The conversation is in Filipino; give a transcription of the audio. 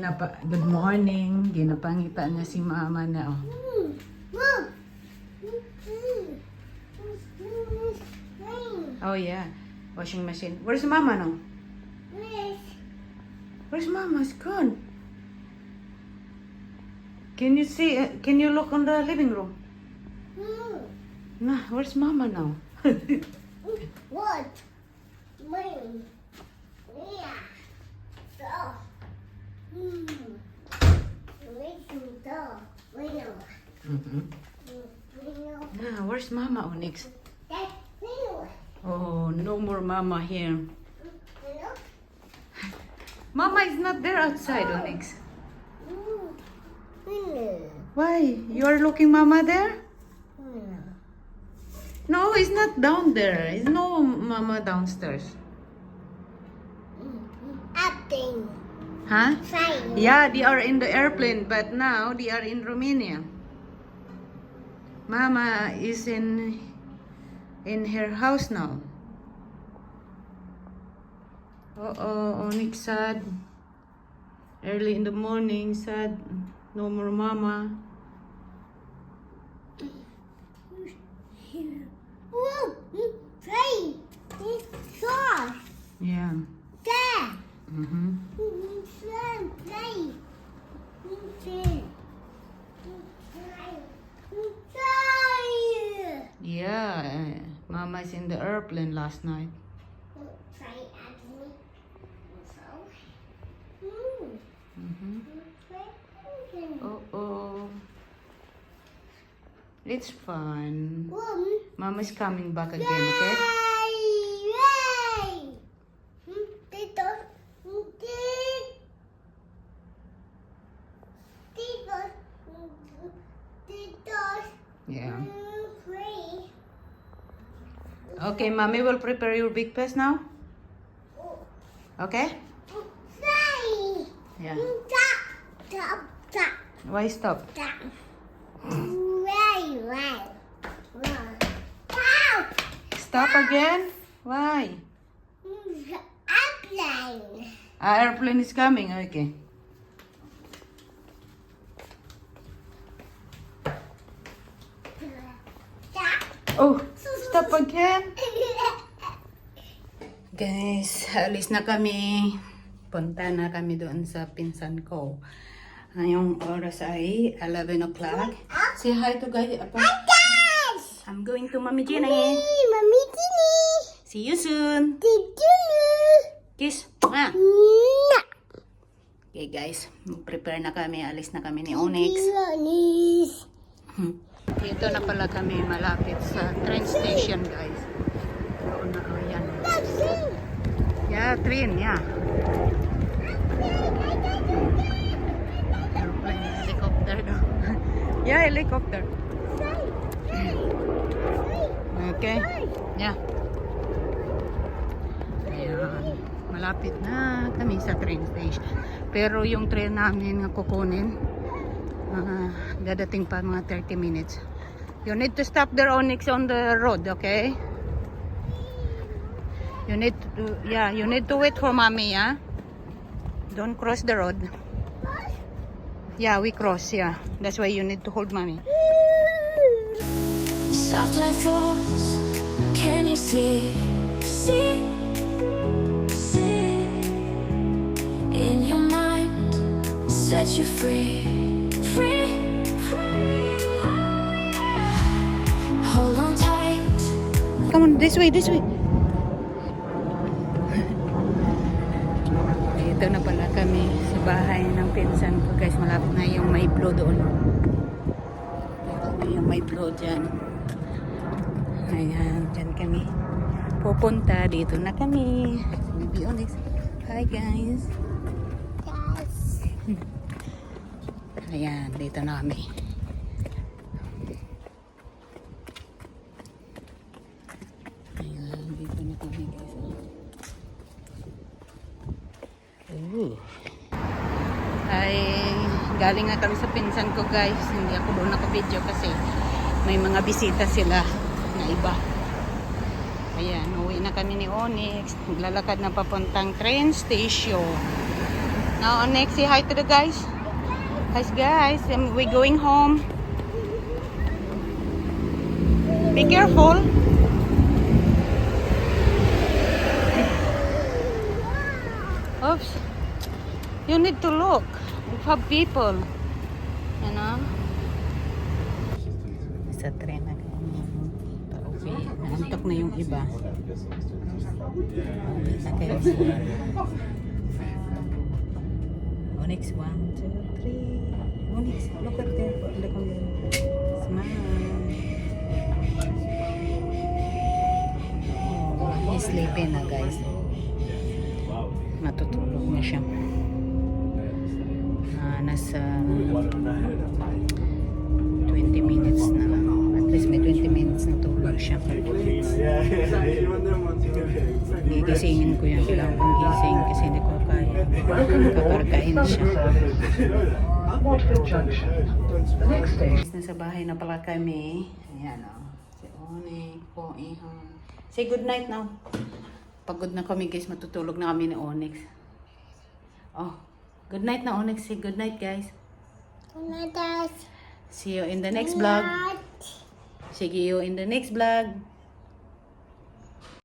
ginapa good morning. Ginapangita niya si mama na oh. Oh yeah. Washing machine. Where's mama now? Where's mama? It's gone. Can you see? uh, can you look on the living room? Nah, where's mama now? Nah, where's mama, oh, Onyx? Oh, no more mama here. Mama is not there outside, oh, Onyx. Hmm. Why? You are looking mama there? No, it's not down there. It's no mama downstairs. Acting. Huh? Yeah, they are in the airplane, but now they are in Romania. Mama is in in her house now. Uh oh, Onyx sad. Early in the morning, sad. No more mama. Whoa. Fine. Sauce. Yeah. Uh, Mama is in the airplane last night. Try at me. So. Hmm. Mm-hmm. Fine. Oh oh. It's fun. One. Mama's coming back again, okay? Yay! Yay! Okay, mommy will prepare your big pass now. Okay? Yeah. Why stop? Stop again? Why? Airplane. Ah, airplane is coming, okay. Oh. Stop again. Guys, alis na kami. Punta na kami doon sa pinsan ko. Ngayong oras ay 11 o'clock. Say hi to guys. I'm going to Mami Jenny. Hey, Mami Tini. See you soon. Did you Kiss. Mwah. know? Okay guys, prepare na kami. Alis na kami ni Onyx. Onyx. Dito na pala kami malapit sa train station guys. Doon na, oh, yan. Yeah, train, yeah. Airplane, helicopter daw. yeah, helicopter. Okay. Yeah. Ayan. Malapit na kami sa train station. Pero yung train namin na kukunin, ah, dadating pa mga 30 minutes. You need to stop there Onyx on the road, okay? You need to, yeah, you need to wait for mommy, yeah? Don't cross the road. Yeah, we cross, yeah. That's why you need to hold mommy. Soft like thoughts, can you see? See, see in your mind, set you free. Come on, this way, this way. Dito na pala kami sa bahay ng pinsan ko guys. Malapit na yung may blow doon. Dito na yung may blow dyan. Ayan, dyan kami. Pupunta, dito na kami. Baby Onyx. Hi guys. Yes. Ayan, dito na kami. Ayan, dito na kami guys. Ooh. Ay, galing nga kami sa pinsan ko guys. Hindi ako doon naka-video kasi may mga bisita sila na iba. Ayan, uwi na kami ni Onyx. Naglalakad na papuntang train station. Now, next, say hi to the guys. Hi, guys. Um, we going home. Be careful. Oops. You need to look. We have people. You know? Sa tren na pauwi. Naantok na yung iba. Pauwi na kayo. Onyx, one, two, three. Onyx, look at there. Look at there. Smile. Oh, he's sleeping na guys. Matutulog na siya. Nasa 20 minutes na lang. At least may 20 minutes na tulog siya. Gigisingin ko yan. Kailangan kong gising kasi hindi ko kaya. Kakargain siya. Nasa bahay na pala kami. Ayan o. Si Onik po, Ihon. Say good night now. Pagod na kami guys, matutulog na kami ni Onyx. Oh, good night na Onyx. Say good night guys. Good night, guys. See you in the next vlog. See you in the next vlog.